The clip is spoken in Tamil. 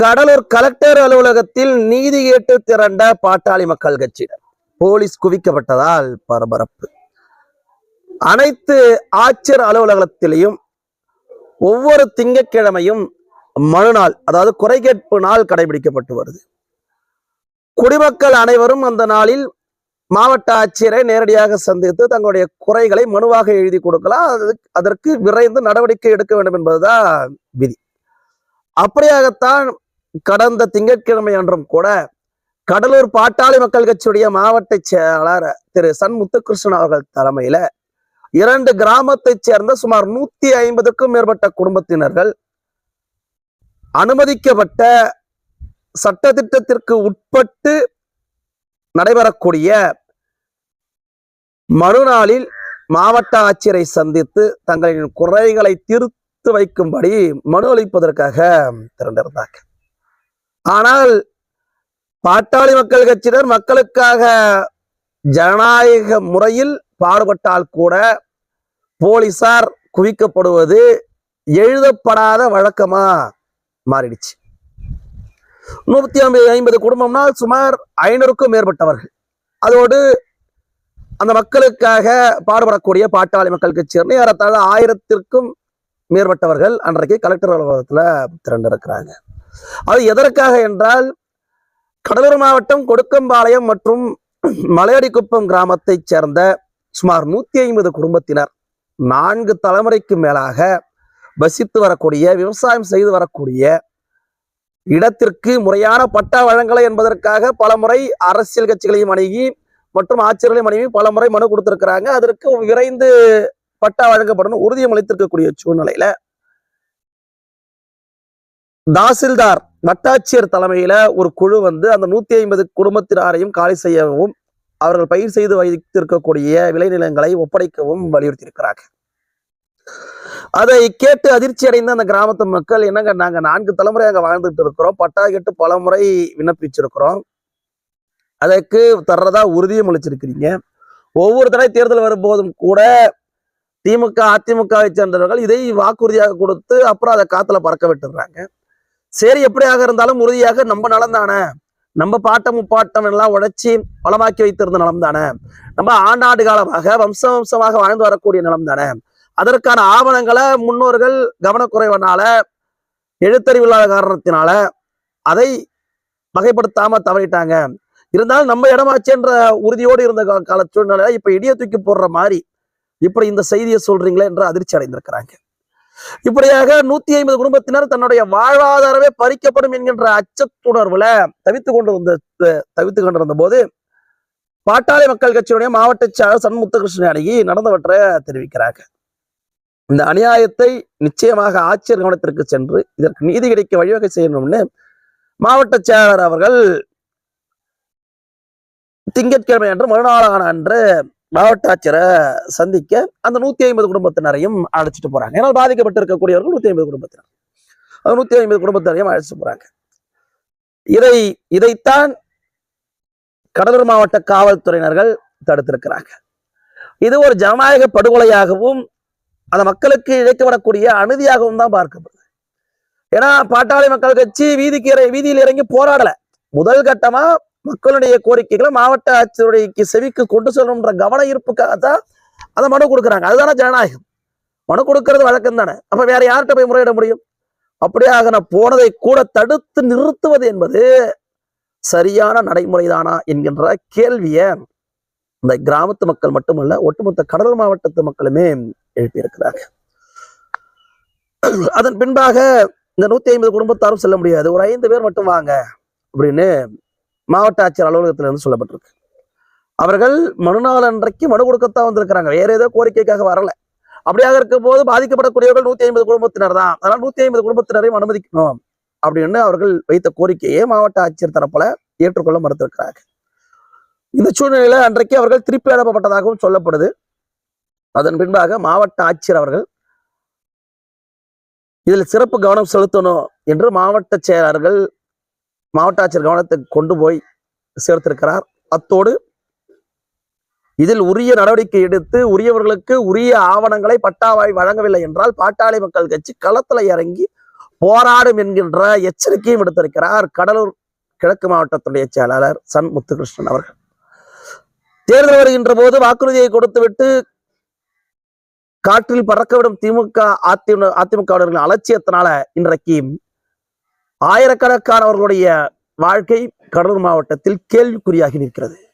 கடலூர் கலெக்டர் அலுவலகத்தில் நீதி கேட்டு திரண்ட பாட்டாளி மக்கள் கட்சியினர். போலீஸ் குவிக்கப்பட்டதால் பரபரப்பு. அனைத்து ஆட்சியர் அலுவலகத்திலையும் ஒவ்வொரு திங்கட்கிழமையும் மறுநாள் அதாவது குறை கேட்பு நாள் கடைபிடிக்கப்பட்டு வருது. குடிமக்கள் அனைவரும் அந்த நாளில் மாவட்ட ஆட்சியரை நேரடியாக சந்தித்து தங்களுடைய குறைகளை மனுவாக எழுதி கொடுக்கலாம். அதற்கு விரைந்து நடவடிக்கை எடுக்க வேண்டும் என்பதுதான் விதி. அப்படியாகத்தான் கடந்த திங்கட்கிழமை அன்றும் கூட கடலூர் பாட்டாளி மக்கள் கட்சியுடைய மாவட்ட செயலாளர் திரு சன் முத்துகிருஷ்ணன் அவர்கள் தலைமையில இரண்டு கிராமத்தைச் சேர்ந்த சுமார் நூத்தி ஐம்பதுக்கும் மேற்பட்ட குடும்பத்தினர்கள் அனுமதிக்கப்பட்ட சட்டத்திட்டத்திற்கு உட்பட்டு நடைபெறக்கூடிய மறுநாளில் மாவட்ட ஆட்சியரை சந்தித்து தங்களின் குறைகளை தீர்த்து வைக்கும்படி மனு அளிப்பதற்காக திரண்டிருந்தார்கள். ஆனால் பாட்டாளி மக்கள் கட்சியினர் மக்களுக்காக ஜனநாயக முறையில் பாடுபட்டால் கூட போலீசார் குவிக்கப்படுவது எழுதப்படாத வழக்கமா மாறிடுச்சு. நூத்தி ஐம்பது ஐம்பது குடும்பம்னா சுமார் ஐநூறுக்கும் மேற்பட்டவர்கள். அதோடு அந்த மக்களுக்காக பாடுபடக்கூடிய பாட்டாளி மக்கள் கட்சியினர் ஏறத்தாழ ஆயிரத்திற்கும் மேற்பட்டவர்கள் அன்றைக்கு கலெக்டர் அலுவலகத்தில் திரண்டிருக்கிறாங்க. அது எதற்காக என்றால் கடலூர் மாவட்டம் கொடுக்கம்பாளையம் மற்றும் மலையடிக்குப்பம் கிராமத்தைச் சேர்ந்த சுமார் நூத்தி ஐம்பது குடும்பத்தினர் நான்கு தலைமுறைக்கு மேலாக வசித்து வரக்கூடிய விவசாயம் செய்து வரக்கூடிய இடத்திற்கு முறையான பட்டா வழங்கலை என்பதற்காக பலமுறை அரசியல் கட்சிகளையும் அணுகி மற்றும் ஆட்சியர்களையும் அணுகி பலமுறை மனு கொடுத்திருக்கிறாங்க. அதற்கு விரைந்து பட்டா வழங்கப்படும் உறுதியம் அளித்திருக்கக்கூடிய சூழ்நிலையில தாசில்தார் வட்டாட்சியர் தலைமையில ஒரு குழு வந்து அந்த நூத்தி ஐம்பது குடும்பத்தினாரையும் காலி செய்யவும் அவர்கள் பயிர் செய்து வைத்திருக்கக்கூடிய விளைநிலங்களை ஒப்படைக்கவும் வலியுறுத்தியிருக்கிறார்கள். அதை கேட்டு அதிர்ச்சி அடைந்த அந்த கிராமத்து மக்கள் என்னங்க நாங்க நான்கு தலைமுறை அங்க வாழ்ந்துட்டு இருக்கிறோம் பட்டா கேட்டு பல முறை விண்ணப்பிச்சிருக்கிறோம். அதற்கு தர்றதா உறுதியும் அளிச்சிருக்கிறீங்க. ஒவ்வொரு தடவை தேர்தல் வரும்போதும் கூட திமுக அதிமுகவை சேர்ந்தவர்கள் இதை வாக்குறுதியாக கொடுத்து அப்புறம் அதை காத்துல பறக்க விட்டுடுறாங்க சரி எப்படியாக இருந்தாலும் உறுதியாக நம்ம நலம் தானே. நம்ம பாட்டம் முப்பாட்டம் எல்லாம் உழைச்சி வளமாக்கி வைத்திருந்த நலம் தானே. நம்ம ஆண்டாண்டு காலமாக வம்ச வம்சமாக வாழ்ந்து வரக்கூடிய நிலம் தானே. அதற்கான ஆவணங்களை முன்னோர்கள் கவனக்குறைவனால எழுத்தறிவில்லாத காரணத்தினால அதை வகைப்படுத்தாம தவறிட்டாங்க. இருந்தாலும் நம்ம இடமாச்சுன்ற உறுதியோடு இருந்த கால சூழ்நிலை இப்ப இடிய தூக்கி போடுற மாதிரி இப்படி இந்த செய்தியை சொல்றீங்களே என்று அதிர்ச்சி அடைந்திருக்கிறாங்க. இப்படியாக நூத்தி ஐம்பது குடும்பத்தினர் தன்னுடைய வாழ்வாதாரமே பறிக்கப்படும் என்கின்ற அச்சத்துணர்வுல தவித்து கொண்டு வந்த தவித்துக் கொண்டிருந்த போது பாட்டாளி மக்கள் கட்சியினுடைய மாவட்ட செயலர் சண்முத்தகிருஷ்ணன் அணுகி நடந்தவற்றை தெரிவிக்கிறாங்க இந்த அநியாயத்தை நிச்சயமாக ஆட்சியர் கவனத்திற்கு சென்று இதற்கு நீதி கிடைக்க வழிவகை செய்யணும்னு மாவட்ட செயலாளர் அவர்கள் திங்கட்கிழமை அன்று மறுநாளான அன்று மாவட்ட ஆட்சியரை சந்திக்க அந்த நூத்தி ஐம்பது குடும்பத்தினரையும் அழைச்சிட்டு போறாங்க. ஏன்னா பாதிக்கப்பட்டு இருக்கக்கூடியவர்கள் நூத்தி ஐம்பது குடும்பத்தினர். அந்த நூத்தி ஐம்பது குடும்பத்தினரையும் அழைச்சிட்டு போறாங்க. இதை இதைத்தான் கடலூர் மாவட்ட காவல்துறையினர்கள் தடுத்திருக்கிறாங்க. இது ஒரு ஜனநாயக படுகொலையாகவும் அந்த மக்களுக்கு இழைக்கப்படக்கூடிய அநீதியாகவும் தான் பார்க்கப்படுது. ஏன்னா பாட்டாளி மக்கள் கட்சி வீதிக்கு வீதியில் இறங்கி போராடல. முதல் கட்டமா மக்களுடைய கோரிக்கைகளை மாவட்ட ஆட்சியருடைய செவிக்கு கொண்டு செல்லணும்ன்ற கவன ஈர்ப்புக்காக தான் அதை மனு கொடுக்குறாங்க. அதுதானே ஜனநாயகம். மனு கொடுக்கறது வழக்கம் தானே. அப்போ வேற யார்கிட்ட போய் முறையிட முடியும்? அப்படியாக நான் போனதை கூட தடுத்து நிறுத்துவது என்பது சரியான நடைமுறைதானா என்கின்ற கேள்வியை இந்த கிராமத்து மக்கள் மட்டுமல்ல ஒட்டுமொத்த கடலூர் மாவட்டத்து மக்களுமே எழுப்பியிருக்கிறாங்க அதன் பின்பாக இந்த நூத்தி ஐம்பது குடும்பத்தாரும் செல்ல முடியாது. ஒரு ஐந்து பேர் மட்டும் வாங்க அப்படின்னு மாவட்ட ஆட்சியர் அலுவலகத்திலிருந்து சொல்லப்பட்டிருக்கு. அவர்கள் மறுநாள் அன்றைக்கு மனு கொடுக்கத்தான் வந்திருக்கிறாங்க. வேற ஏதோ கோரிக்கைக்காக வரல. அப்படியாக இருக்கும் போது பாதிக்கப்படக்கூடியவர்கள் நூத்தி ஐம்பது குடும்பத்தினர் தான். அதனால நூத்தி ஐம்பது குடும்பத்தினரையும் அனுமதிக்கணும் அப்படின்னு அவர்கள் வைத்த கோரிக்கையை மாவட்ட ஆட்சியர் தரப்புல ஏற்றுக்கொள்ள மறுத்திருக்கிறாங்க இந்த சூழ்நிலையில அன்றைக்கு அவர்கள் திருப்பி அனுப்பப்பட்டதாகவும் சொல்லப்படுது. அதன் பின்பாக மாவட்ட ஆட்சியர் அவர்கள் இதில் சிறப்பு கவனம் செலுத்தணும் என்று மாவட்ட செயலாளர்கள் மாவட்ட ஆட்சியர் கவனத்துக்கு கொண்டு போய் சேர்த்திருக்கிறார். அத்தோடு இதில் உரிய நடவடிக்கை எடுத்து உரியவர்களுக்கு உரிய ஆவணங்களை பட்டாவாய் வழங்கவில்லை என்றால் பாட்டாளி மக்கள் கட்சி களத்துல இறங்கி போராடும் என்கின்ற எச்சரிக்கையும் விடுத்திருக்கிறார் கடலூர் கிழக்கு மாவட்டத்துடைய செயலாளர் சன் முத்துகிருஷ்ணன் அவர்கள். தேர்தல் வருகின்ற போது வாக்குறுதியை கொடுத்துவிட்டு காற்றில் பறக்கவிடும் திமுக அதிமுக அதிமுகவினர்களின் அலட்சியத்தினால இன்றைக்கு ஆயிரக்கணக்கானவர்களுடைய வாழ்க்கை கடலூர் மாவட்டத்தில் கேள்விக்குறியாகி நிற்கிறது.